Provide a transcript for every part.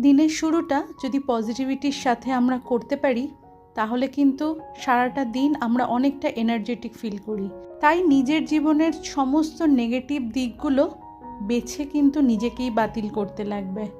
দিনের শুরুটা যদি পজিটিভিটির সাথে আমরা করতে পারি, তাহলে কিন্তু সারাটা দিন আমরা অনেকটা এনার্জেটিক ফিল করি। তাই নিজের জীবনের সমস্ত নেগেটিভ দিকগুলো বেছে কিন্তু নিজেকেই বাতিল করতে লাগবে।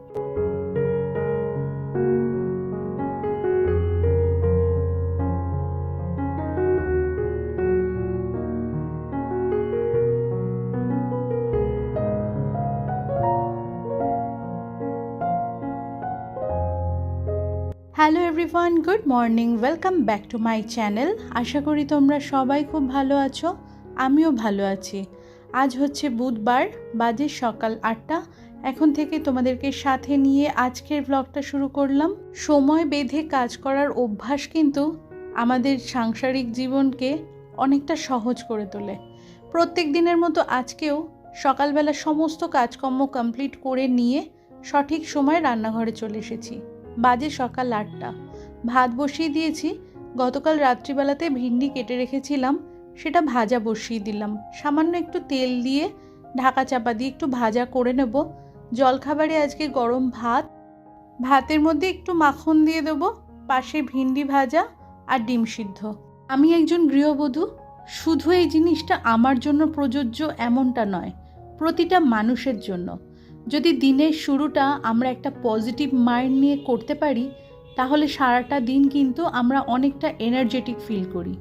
Everyone good morning welcome back to my channel আশা করি তোমরা সবাই খুব ভালো আছো। আমিও ভালো আছি। আজ হচ্ছে বুধবার, বাজে সকাল আটটা। এখন থেকে তোমাদেরকে সাথে নিয়ে আজকের ব্লগটা শুরু করলাম। সময় বেঁধে কাজ করার অভ্যাস কিন্তু আমাদের সাংসারিক জীবনকে অনেকটা সহজ করে তোলে। প্রত্যেক দিনের মতো আজকেও সকালবেলা সমস্ত কাজকর্ম কমপ্লিট করে নিয়ে সঠিক সময় রান্নাঘরে চলে এসেছি। বাজে সকাল আটটা। ভাত বসিয়ে দিয়েছি। গতকাল রাত্রিবেলাতে ভিন্ডি কেটে রেখেছিলাম, সেটা ভাজা বসিয়ে দিলাম। সামান্য একটু তেল দিয়ে ঢাকা চাপা দিয়ে একটু ভাজা করে নেব। জলখাবারে আজকে গরম ভাত। ভাতের মধ্যে একটু মাখন দিয়ে দেবো, পাশে ভিন্ডি ভাজা আর ডিম সিদ্ধ। আমি একজন গৃহবধূ, শুধু এই জিনিসটা আমার জন্য প্রযোজ্য এমনটা নয়, প্রতিটা মানুষের জন্য। যদি দিনের শুরুটা আমরা একটা পজিটিভ মাইন্ড নিয়ে করতে পারি তাহলে সারাটা দিন কিন্তু আমরা অনেকটা এনার্জেটিক ফিল করি।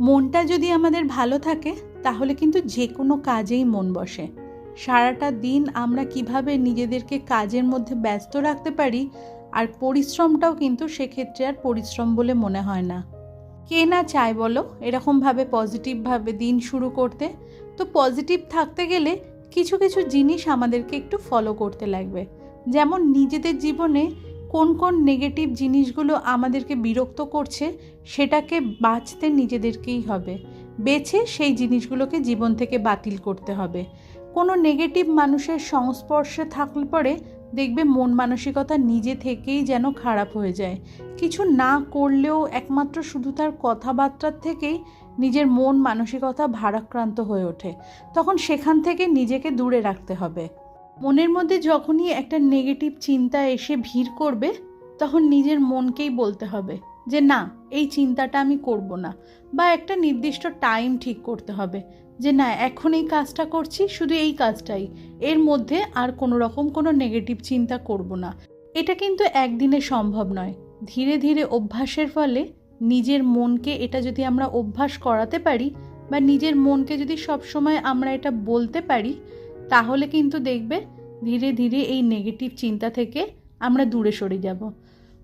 মনটা যদি আমাদের ভালো থাকে, তাহলে কিন্তু যে কোনো কাজেই মন বসে। সারাটা দিন আমরা কীভাবে নিজেদেরকে কাজের মধ্যে ব্যস্ত রাখতে পারি, আর পরিশ্রমটাও কিন্তু সেক্ষেত্রে আর পরিশ্রম বলে মনে হয় না। কে না চায় বলো, এরকমভাবে পজিটিভভাবে দিন শুরু করতে? তো পজিটিভ থাকতে গেলে কিছু কিছু জিনিস আমাদেরকে একটু ফলো করতে লাগবে। যেমন নিজেদের জীবনে কোন কোন নেগেটিভ জিনিসগুলো আমাদেরকে বিরক্ত করছে, সেটাকে বাঁচতে নিজেদেরকেই হবে। বেছে সেই জিনিসগুলোকে জীবন থেকে বাতিল করতে হবে। কোনো নেগেটিভ মানুষের সংস্পর্শে থাকলে পরে দেখবে মন মানসিকতা নিজে থেকেই যেন খারাপ হয়ে যায়। কিছু না করলেও একমাত্র শুধু তার কথাবার্তার থেকেই নিজের মন মানসিকতা ভারাক্রান্ত হয়ে ওঠে। তখন সেখান থেকে নিজেকে দূরে রাখতে হবে। মনের মধ্যে যখনই একটা নেগেটিভ চিন্তা এসে ভিড় করবে, তখন নিজের মনকেই বলতে হবে যে, না, এই চিন্তাটা আমি করব না। বা একটা নির্দিষ্ট টাইম ঠিক করতে হবে যে, না, এখন এই কাজটা করছি, শুধু এই কাজটাই। এর মধ্যে আর কোনো রকম কোনো নেগেটিভ চিন্তা করব না। এটা কিন্তু একদিনে সম্ভব নয়। ধীরে ধীরে অভ্যাসের ফলে নিজের মনকে এটা যদি আমরা অভ্যাস করাতে পারি বা নিজের মনকে যদি সবসময় আমরা এটা বলতে পারি তাহলে কিন্তু দেখবে ধীরে ধীরে এই নেগেটিভ চিন্তা থেকে আমরা দূরে সরে যাব।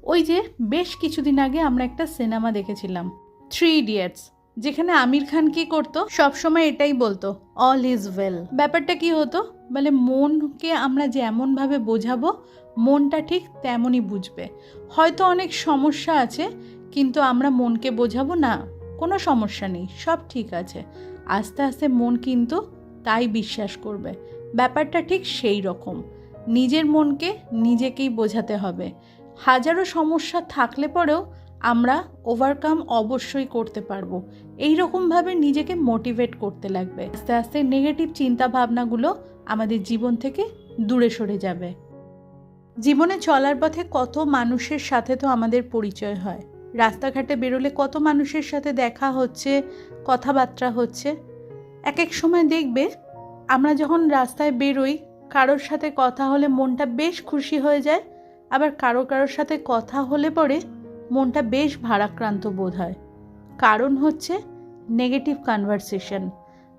ওই যে বেশ কিছুদিন আগে আমরা একটা সিনেমা দেখেছিলাম থ্রি ইডিয়টস যেখানে আমির খান কি করতো? সবসময় এটাই বলতো অল ইজ ওয়েল ব্যাপারটা কি হতো? বলে মনকে আমরা যেমনভাবে বোঝাবো, মনটা ঠিক তেমনই বুঝবে। হয়তো অনেক সমস্যা আছে, কিন্তু আমরা মনকে বোঝাবো, না, কোনো সমস্যা নেই, সব ঠিক আছে। আস্তে আস্তে মন কিন্তু তাই বিশ্বাস করবে। ব্যাপারটা ঠিক সেই রকম। নিজের মনকে নিজেকেই বোঝাতে হবে। হাজারো সমস্যা থাকলে পরেও আমরা ওভারকাম অবশ্যই করতে পারব। এই রকমভাবে নিজেকে মোটিভেট করতে লাগবে। আস্তে আস্তে নেগেটিভ চিন্তা ভাবনাগুলো আমাদের জীবন থেকে দূরে সরে যাবে। জীবনে চলার পথে কত মানুষের সাথে তো আমাদের পরিচয় হয়। রাস্তাঘাটে বেরোলে কত মানুষের সাথে দেখা হচ্ছে, কথাবার্তা হচ্ছে। এক এক সময় দেখবে, আমরা যখন রাস্তায় বেরোই, কারোর সাথে কথা হলে মনটা বেশ খুশি হয়ে যায়, আবার কারও কারোর সাথে কথা হলে পরে মনটা বেশ ভারাক্রান্ত বোধ হয়। কারণ হচ্ছে নেগেটিভ কনভারসেশন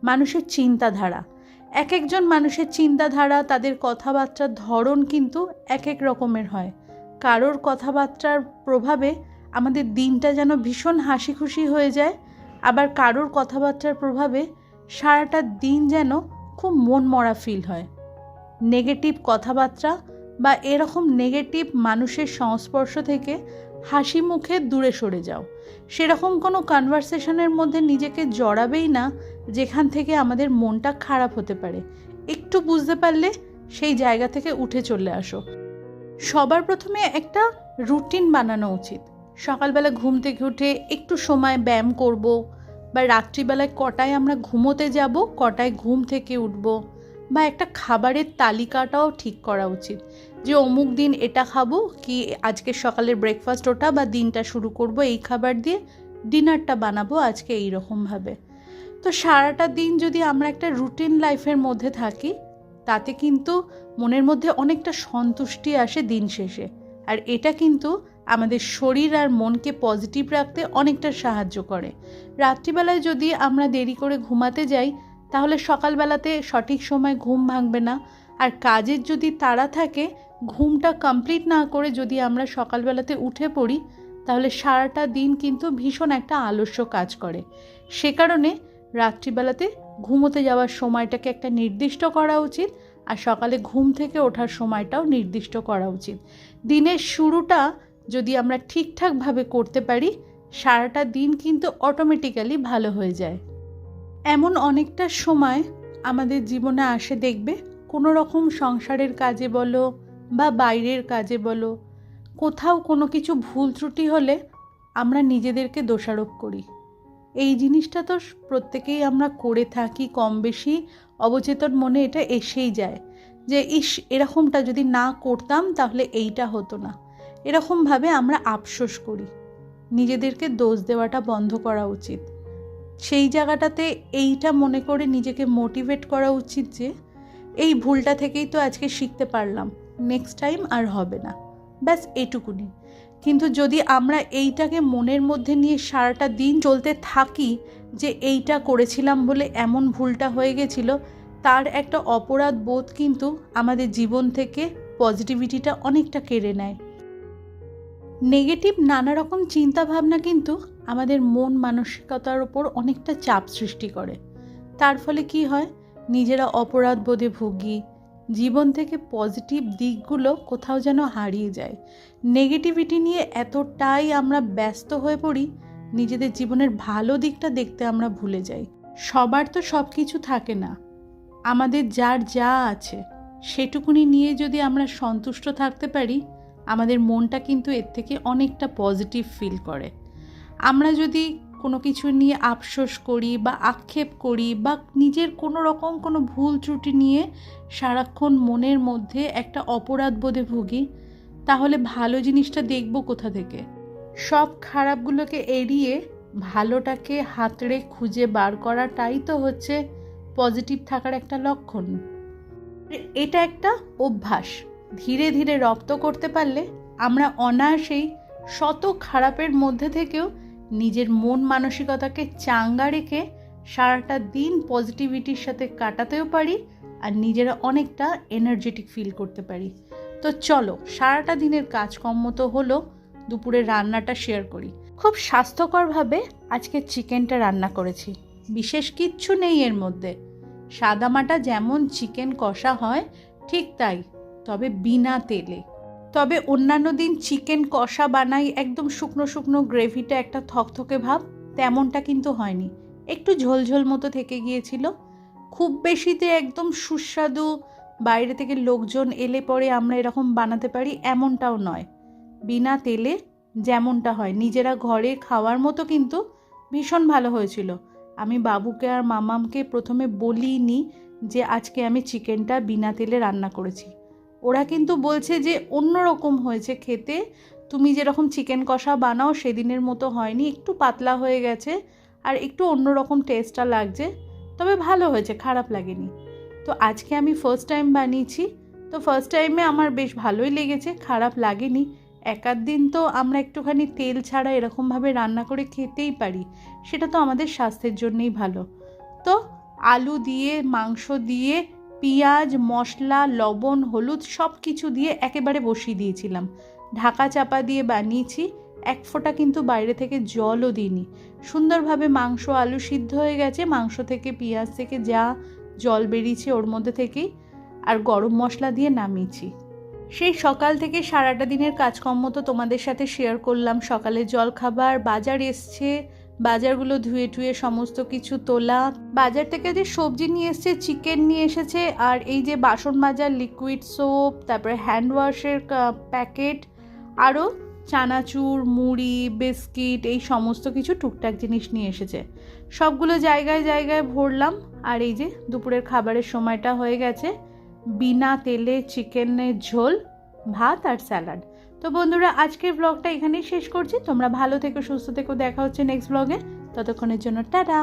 মানুষের চিন্তাধারা। এক একজন মানুষের চিন্তাধারা, তাদের কথাবার্তার ধরন কিন্তু এক এক রকমের হয়। কারোর কথাবার্তার প্রভাবে আমাদের দিনটা যেন ভীষণ হাসি খুশি হয়ে যায়, আবার কারোর কথাবার্তার প্রভাবে সারাটা দিন যেন খুব মন মরা ফিল হয়। নেগেটিভ কথাবার্তা বা এরকম নেগেটিভ মানুষের সংস্পর্শ থেকে হাসি মুখে দূরে সরে যাও। সেরকম কোনো কনভারসেশনের মধ্যে নিজেকে জড়াবেই না, যেখান থেকে আমাদের মনটা খারাপ হতে পারে। একটু বুঝতে পারলে সেই জায়গা থেকে উঠে চলে আসো। সবার প্রথমে একটা রুটিন বানানো উচিত। সকালবেলা ঘুম থেকে উঠে একটু সময় ব্যায়াম করব বা রাত্রিবেলায় কটায় আমরা ঘুমোতে যাব, কটায় ঘুম থেকে উঠব, বা একটা খাবারের তালিকাটাও ঠিক করা উচিত যে অমুক দিন এটা খাব, কি আজকে সকালের ব্রেকফাস্ট ওটা বা দিনটা শুরু করব এই খাবার দিয়ে ডিনারটা বানাবো আজকে এই রকমভাবে। তো সারাটা দিন যদি আমরা একটা রুটিন লাইফের মধ্যে থাকি, তাতে কিন্তু মনের মধ্যে অনেকটা সন্তুষ্টি আসে দিন শেষে। আর এটা কিন্তু আমাদের শরীর আর মনকে পজিটিভ রাখতে অনেকটা সাহায্য করে। রাত্রিবেলায় যদি আমরা দেরি করে ঘুমাতে যাই, তাহলে সকালবেলাতে সঠিক সময় ঘুম ভাঙবে না। আর কাজের যদি তাড়া থাকে, ঘুমটা কমপ্লিট না করে যদি আমরা সকালবেলাতে উঠে পড়ি, তাহলে সারাটা দিন কিন্তু ভীষণ একটা আলস্য কাজ করে। সে কারণে রাত্রিবেলাতে ঘুমোতে যাওয়ার সময়টাকে একটা নির্দিষ্ট করা উচিত, আর সকালে ঘুম থেকে ওঠার সময়টাও নির্দিষ্ট করা উচিত। দিনের শুরুটা যদি আমরা ঠিকঠাকভাবে করতে পারি, সারাটা দিন কিন্তু অটোমেটিক্যালি ভালো হয়ে যায়। এমন অনেকটা সময় আমাদের জীবনে আসে দেখবে, কোনো রকম সংসারের কাজে বলো বা বাইরের কাজে বলো, কোথাও কোনো কিছু ভুল ত্রুটি হলে আমরা নিজেদেরকে দোষারোপ করি। এই জিনিসটা তো প্রত্যেকেই আমরা করে থাকি কম বেশি, অবচেতন মনে এটা এসেই যায় যে, ইস, এরকমটা যদি না করতাম তাহলে এইটা হতো না। এরকমভাবে আমরা আফসোস করি। নিজেদেরকে দোষ দেওয়াটা বন্ধ করা উচিত। সেই জায়গাটাতে এইটা মনে করে নিজেকে মোটিভেট করা উচিত যে, এই ভুলটা থেকেই তো আজকে শিখতে পারলাম নেক্সট টাইম আর হবে না। ব্যাস, এটুকুনি। কিন্তু যদি আমরা এইটাকে মনের মধ্যে নিয়ে সারাটা দিন চলতে থাকি যে, এইটা করেছিলাম বলে এমন ভুলটা হয়ে গেছিল, তার একটা অপরাধ বোধ কিন্তু আমাদের জীবন থেকে পজিটিভিটিটা অনেকটা কেড়ে নেয়। নেগেটিভ নানা রকম চিন্তাভাবনা কিন্তু আমাদের মন মানসিকতার ওপর অনেকটা চাপ সৃষ্টি করে। তার ফলে কি হয়? নিজেরা অপরাধ বোধে ভুগি, জীবন থেকে পজিটিভ দিকগুলো কোথাও যেন হারিয়ে যায়। নেগেটিভিটি নিয়ে এতটাই আমরা ব্যস্ত হয়ে পড়ি, নিজেদের জীবনের ভালো দিকটা দেখতে আমরা ভুলে যাই। সবার তো সব কিছু থাকে না। আমাদের যার যা আছে, সেটুকুনি নিয়ে যদি আমরা সন্তুষ্ট থাকতে পারি আমাদের মনটা কিন্তু এর থেকে অনেকটা পজিটিভ ফিল করে। আমরা যদি কোনো কিছু নিয়ে আফসোস করি বা আক্ষেপ করি বা নিজের কোনো রকম কোনো ভুল ত্রুটি নিয়ে সারাক্ষণ মনের মধ্যে একটা অপরাধ বোধে ভুগি, তাহলে ভালো জিনিসটা দেখব কোথা থেকে? সব খারাপগুলোকে এড়িয়ে ভালোটাকে হাতড়ে খুঁজে বার করাটাই তো হচ্ছে পজিটিভ থাকার একটা লক্ষণ। এটা একটা অভ্যাস। ধীরে ধীরে রপ্ত করতে পারলে আমরা অনায়াসেই শত খারাপের মধ্যে থেকেও নিজের মন মানসিকতাকে চাঙ্গা রেখে সারাটা দিন পজিটিভিটির সাথে কাটাতেও পারি আর নিজেরা অনেকটা এনার্জেটিক ফিল করতে পারি। তো চলো, সারাটা দিনের কাজকর্ম তো হলো দুপুরে রান্নাটা শেয়ার করি। খুব স্বাস্থ্যকরভাবে আজকে চিকেনটা রান্না করেছি। বিশেষ কিচ্ছু নেই এর মধ্যে। সাদামাটা যেমন চিকেন কষা হয়, ঠিক তাই। তবে বিনা তেলে। তবে অন্যান্য দিন চিকেন কষা বানাই একদম শুকনো শুকনো গ্রেভিটা একটা থকথকে ভাব, তেমনটা কিন্তু হয়নি। একটু ঝোলঝোল মতো থেকে গিয়েছিল। খুব বেশিতে একদম সুস্বাদু, বাইরে থেকে লোকজন এলে পরে আমরা এরকম বানাতে পারি এমনটাও নয়। বিনা তেলে যেমনটা হয়, নিজেরা ঘরে খাওয়ার মতো কিন্তু ভীষণ ভালো হয়েছিল। আমি বাবুকে আর মামামকে প্রথমে বলিনি যে আজকে আমি চিকেনটা বিনা তেলে রান্না করেছি। ওরা কিন্তু বলছে যে অন্য রকম হয়েছে খেতে। তুমি যেরকম চিকেন কষা বানাও সেদিনের মতো হয়নি, একটু পাতলা হয়ে গেছে আর একটু অন্য রকম টেস্টটা লাগছে, তবে ভালো হয়েছে, খারাপ লাগেনি। তো আজকে আমি ফার্স্ট টাইম বানিয়েছি, তো ফার্স্ট টাইমে আমার বেশ ভালোই লেগেছে, খারাপ লাগেনি। একার দিন তো আমরা একটুখানি তেল ছাড়া এরকমভাবে রান্না করে খেতেই পারি, সেটা তো আমাদের স্বাস্থ্যের জন্যেই ভালো। তো আলু দিয়ে, মাংস দিয়ে পেঁয়াজ, মশলা, লবণ, হলুদ সব কিছু দিয়ে একেবারে বসিয়ে দিয়েছিলাম। ঢাকা চাপা দিয়ে বানিয়েছি, এক ফোঁটা কিন্তু বাইরে থেকে জলও দিইনি। সুন্দরভাবে মাংস আলু সিদ্ধ হয়ে গেছে, মাংস থেকে পেঁয়াজ থেকে যা জল বেরিয়েছে ওর মধ্যে থেকেই আর গরম মশলা দিয়ে নামিয়েছি। সেই সকাল থেকে সারাটা দিনের কাজকর্ম তো তোমাদের সাথে শেয়ার করলাম। সকালে জল খাবার বাজার এসছে বাজারগুলো ধুয়ে টুয়ে সমস্ত কিছু তোলা। বাজার থেকে যে সবজি নিয়ে এসছে চিকেন নিয়ে এসেছে, আর এই যে বাসন মাজার লিকুইড সোপ তারপরে হ্যান্ড ওয়াশের প্যাকেট আরও চানাচুর, মুড়ি বিস্কিট এই সমস্ত কিছু টুকটাক জিনিস নিয়ে এসেছে। সবগুলো জায়গায় জায়গায় ভরলাম, আর এই যে দুপুরের খাবারের সময়টা হয়ে গেছে। বিনা তেলে চিকেনের ঝোল, ভাত আর স্যালাড তো বন্ধুরা, আজকের ব্লগটা এখানেই শেষ করছি। তোমরা ভালো থেকো, সুস্থ থেকো। দেখা হচ্ছে নেক্সট ব্লগে ততক্ষণের জন্য, টাটা!